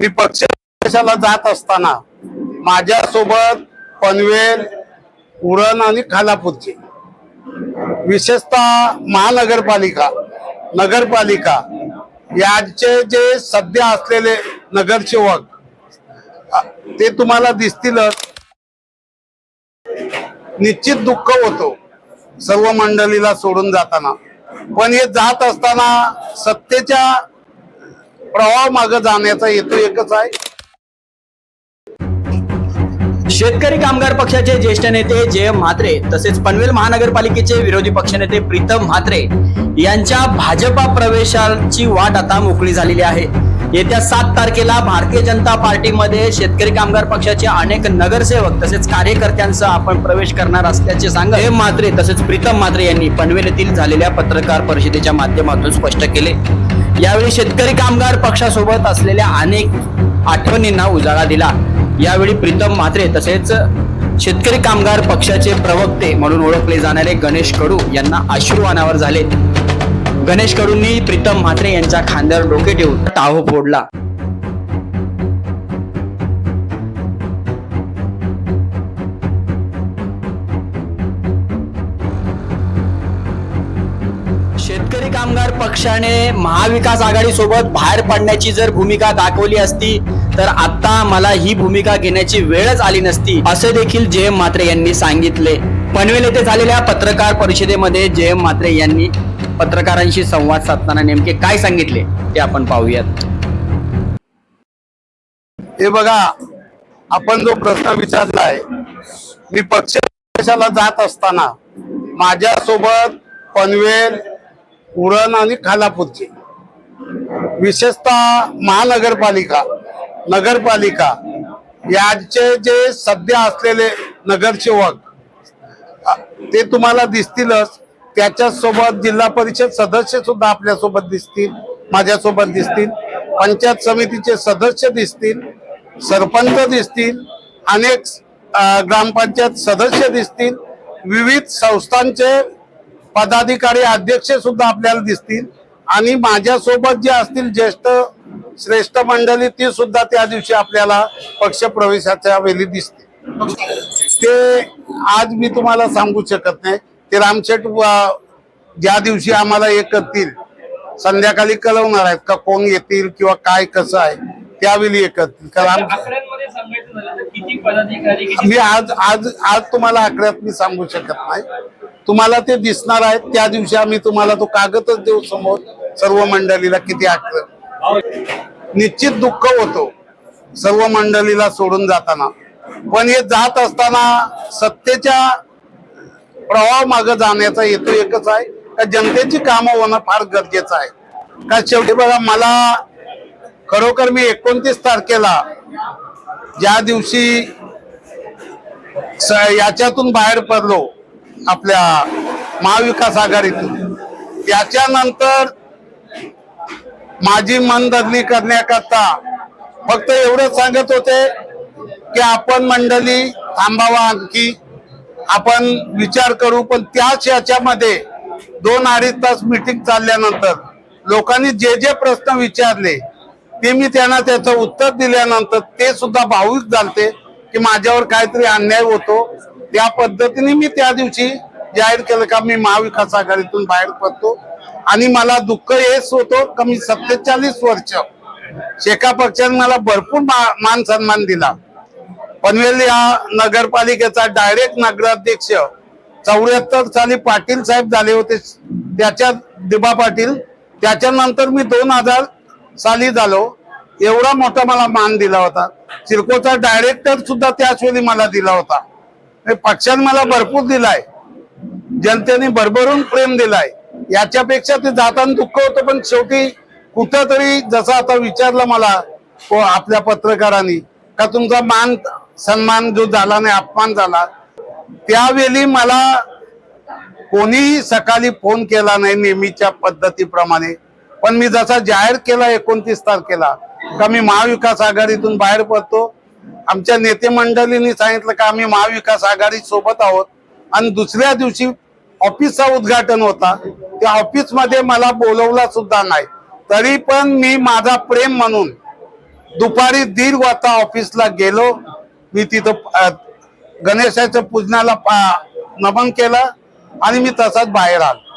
मी पक्ष देशाला जात असताना माझ्यासोबत पनवेल उरण आणि खालापूरचे. विशेषतः महानगरपालिका नगरपालिका याचे जे सध्या असलेले नगरसेवक ते तुम्हाला दिसतीलच. निश्चित दुःख होतो सर्व मंडळीला सोडून जाताना. पण हे जात असताना सत्तेच्या प्रवाह मागे जाण्याचा हेतू एकच आहे. शेतकरी कामगार पक्षाचे ज्येष्ठ नेते जयम म्हात्रे तसेच पनवेल महानगरपालिकेचे विरोधी पक्षनेते प्रीतम म्हात्रे यांच्या भाजपा प्रवेशाची वाट आता मोकळी झालेली आहे. येत्या सात तारखेला भारतीय जनता पार्टीमध्ये शेतकरी कामगार पक्षाचे अनेक नगरसेवक तसेच कार्यकर्त्यांचं आपण प्रवेश करणार असल्याचे सांग हे म्हात्रे तसेच प्रीतम म्हात्रे यांनी पनवेल येथील झालेल्या पत्रकार परिषदेच्या माध्यमातून स्पष्ट केले. यावेळी शेतकरी कामगार पक्षासोबत असलेल्या अनेक आठवणींना उजाळा दिला. यावेळी प्रीतम म्हात्रे तसेच शेतकरी कामगार पक्षाचे प्रवक्ते म्हणून ओळखले जाणारे गणेश कडू यांना अश्रुवानावर झाले. गणेश कडूंनी प्रीतम म्हात्रे यांच्या खांद्यावर डोके ठेवून टाहो फोडला. कामगार पक्षाने महाविकास आघाडी सोबत बाहेर पडण्याची जर भूमिका दाखवली असती तर आता मला ही भूमिका घेण्याची वेळच आली नसती असे देखील जयम म्हात्रे यांनी सांगितले. पनवेल येथे झालेल्या पत्रकार परिषदेमध्ये जयम म्हात्रे यांनी पत्रकारांशी संवाद साधताना नेमके काय सांगितले ते आपण पाहूयात. हे बघा आपण जो प्रश्न विचारलाय मी पक्ष जात असताना माझ्यासोबत पनवेल उरण आणि खालापूरची. विशेषतः महानगरपालिका नगरपालिका याचे जे सध्या असलेले नगरसेवक ते तुम्हाला दिसतीलच. त्याच्यासोबत जिल्हा परिषद सदस्य सुद्धा आपल्यासोबत दिसतील माझ्यासोबत दिसतील. पंचायत समितीचे सदस्य दिसतील सरपंच दिसतील अनेक ग्रामपंचायत सदस्य दिसतील. विविध संस्थांचे पदाधिकारी अध्यक्ष सुद्धा आपल्याला दिसतील. आणि माझ्यासोबत जे असतील ज्येष्ठ श्रेष्ठ मंडळी ती सुद्धा त्या दिवशी आपल्याला पक्ष प्रवेशाच्या वेळी दिसतील. ते आज मी तुम्हाला सांगू शकत नाही. ते रामशेठ व- ज्या दिवशी आम्हाला हे करतील संध्याकाळी कळवणार आहेत का कोण येतील किंवा काय कसं आहे त्यावेळी हे करतील. कारण मी आज आज आज तुम्हाला आकड्यात मी सांगू शकत नाही. तुम्हाला ते दिसणार आहेत. त्या दिवशी आम्ही तुम्हाला तो कागदच देऊ समोर सर्व मंडळीला किती आकड निश्चित दुःख होतो सर्व मंडळीला सोडून जाताना. पण हे जात असताना सत्तेच्या प्रवाह मागे जाण्याचा हेतू एकच आहे का जनतेची कामं होणं फार गरजेचं आहे. का शेवटी बघा मला खरोखर मी एकोणतीस तारखेला ज्या दिवशी स- याच्यातून बाहेर पडलो आपल्या महाविकास आघाडीतून. त्याच्यानंतर माझी मनधरणी करण्याकरता फक्त एवढंच सांगत होते की आपण मंडळी थांबावा आणखी. आपण विचार करू पण त्याच याच्यामध्ये दोन अडीच तास मिटिंग चालल्यानंतर लोकांनी जे जे प्रश्न विचारले ते मी त्यांना त्याचं उत्तर दिल्यानंतर ते सुद्धा भाविक झालते की माझ्यावर काहीतरी अन्याय होतो. त्या पद्धतीने मी त्या दिवशी जाहीर केलं का मी महाविकास आघाडीतून बाहेर पडतो. आणि मला दुःख हेच होतो का मी सत्तेचाळीस वर्ष शेका पक्षाने मला भरपूर मान सन्मान दिला. पनवेल या नगरपालिकेचा डायरेक्ट नगराध्यक्ष चौऱ्याहत्तर साली पाटील साहेब झाले होते. त्याच्यात दिबा पाटील त्याच्यानंतर मी दोन हजार साली झालो. एवढा मोठा मला मान दिला होता. सिडकोचा डायरेक्टर सुद्धा त्याच वेळी मला दिला होता. पक्षाने मला भरपूर दिलाय. जनतेने भरभरून प्रेम दिलाय. याच्यापेक्षा ते जाताना दुःख होतं पण शेवटी कुठंतरी जसं आता विचारलं मला आपल्या पत्रकारांनी का तुमचा मान सन्मान जो झाला नाही अपमान झाला त्यावेळी मला कोणीही सकाळी फोन केला नाही नेहमीच्या पद्धतीप्रमाणे. पण मी जसा जाहीर केला एकोणतीस तारखेला का मी महाविकास आघाडीतून बाहेर पडतो आमच्या नेते मंडळींनी सांगितलं का आम्ही महाविकास आघाडी सोबत आहोत. आणि दुसऱ्या दिवशी ऑफिसचा उद्घाटन होता. त्या ऑफिसमध्ये मला बोलवला सुद्धा नाही. तरी पण मी माझा प्रेम म्हणून दुपारी दीड वाजता ऑफिसला गेलो. मी तिथं गणेशाच्या पूजनाला पा- नमन केलं आणि मी तसाच बाहेर आलो.